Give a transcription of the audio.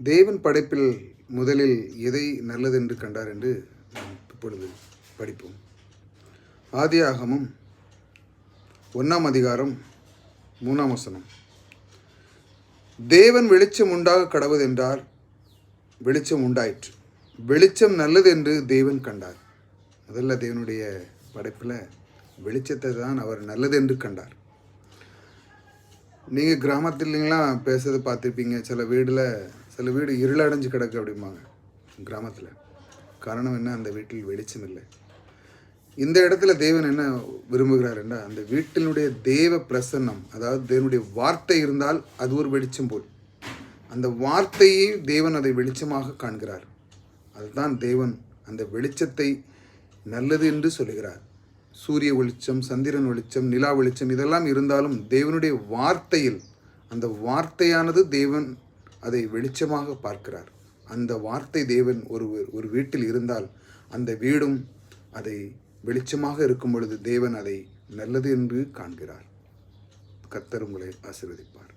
தேவன் படைப்பில் முதலில் எதை நல்லதென்று கண்டார் என்று நாம் இப்பொழுது படிப்போம். ஆதியாகமும் ஒன்றாம் அதிகாரம் மூணாம் வசனம். தேவன் வெளிச்சம் உண்டாக கடவுதென்றார் வெளிச்சம் உண்டாயிற்று. வெளிச்சம் நல்லது என்று தேவன் கண்டார். முதல்ல தேவனுடைய படைப்பில் வெளிச்சத்தை தான் அவர் நல்லது என்று கண்டார். நீங்கள் கிராமத்துலலாம் பேசுறது பார்த்துருப்பீங்க சில வீடில் சில வீடு இருளடைஞ்சு கிடக்கு அப்படிம்பாங்க கிராமத்தில். காரணம் என்ன? அந்த வீட்டில் வெளிச்சம் இல்லை. இந்த இடத்துல தேவன் என்ன விரும்புகிறாருன்னா என்றால் அந்த வீட்டினுடைய தேவ பிரசன்னம் அதாவது தேவனுடைய வார்த்தை இருந்தால் அது ஒரு வெளிச்சம் போல். அந்த வார்த்தையை தேவன் அதை வெளிச்சமாக காண்கிறார். அதுதான் தேவன் அந்த வெளிச்சத்தை நல்லது என்று சொல்லுகிறார். சூரிய வெளிச்சம் சந்திரன் வெளிச்சம் நிலா வெளிச்சம் இதெல்லாம் இருந்தாலும் தேவனுடைய வார்த்தையில் அந்த வார்த்தையானது தேவன் அதை வெளிச்சமாக பார்க்கிறார். அந்த வார்த்தை தேவன் ஒரு ஒரு வீட்டில் இருந்தால் அந்த வீடும் அதை வெளிச்சமாக இருக்கும் பொழுது தேவன் அதை நல்லது என்று காண்கிறார். கத்தர் உங்களை ஆசீர்வதிப்பார்.